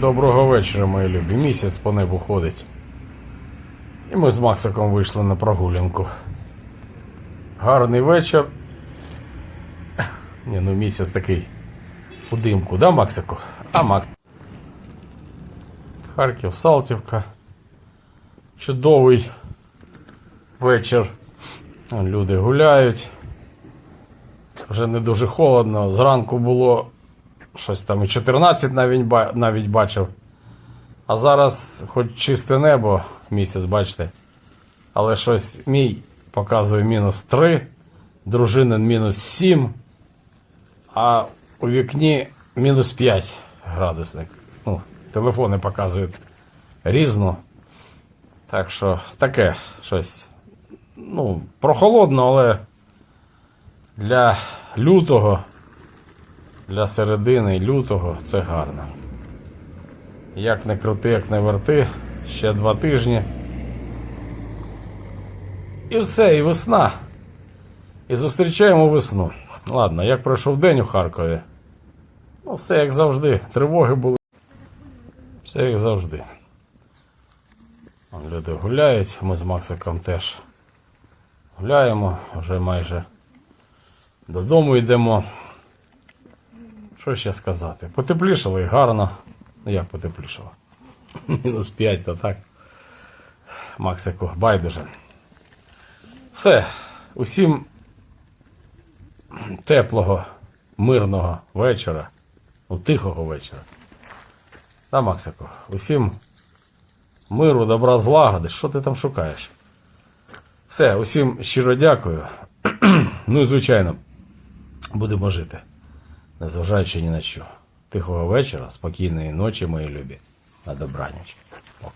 Доброго вечора, мої любі. Місяць по небу ходить. І ми з Максиком вийшли на прогулянку. Гарний вечір. Ні, ну місяць такий у димку, да, Максику? А Макс. Харків, Салтівка. Чудовий вечір. Люди гуляють. Вже не дуже холодно. Зранку було щось там і 14 навіть, навіть бачив. А зараз хоч чисте небо, місяць, бачите. Але щось мій показує мінус 3, дружинин мінус 7, а у вікні мінус 5 градусник. Ну, телефони показують різно. Так що таке щось. Ну, прохолодно, але для лютого для середини лютого це гарно. Як не крути, як не верти, ще два тижні. І все, і весна. І зустрічаємо весну. Ладно, як пройшов день у Харкові. Ну, все як завжди. Тривоги були. Все як завжди. Люди гуляють, ми з Максиком теж гуляємо, вже майже додому йдемо. Що ще сказати? Потеплішало і гарно. Ну як потеплішало? Мінус 5, то так. Максику, байдуже. Все. Усім теплого, мирного вечора. Ну, тихого вечора. Да, Максику? Усім миру, добра, злагоди. Що ти там шукаєш? Все, усім щиро дякую. ну і звичайно, будемо жити незважаючи ні на що. Тихого вечора, спокійної ночі, мої любі. На добраніч. О.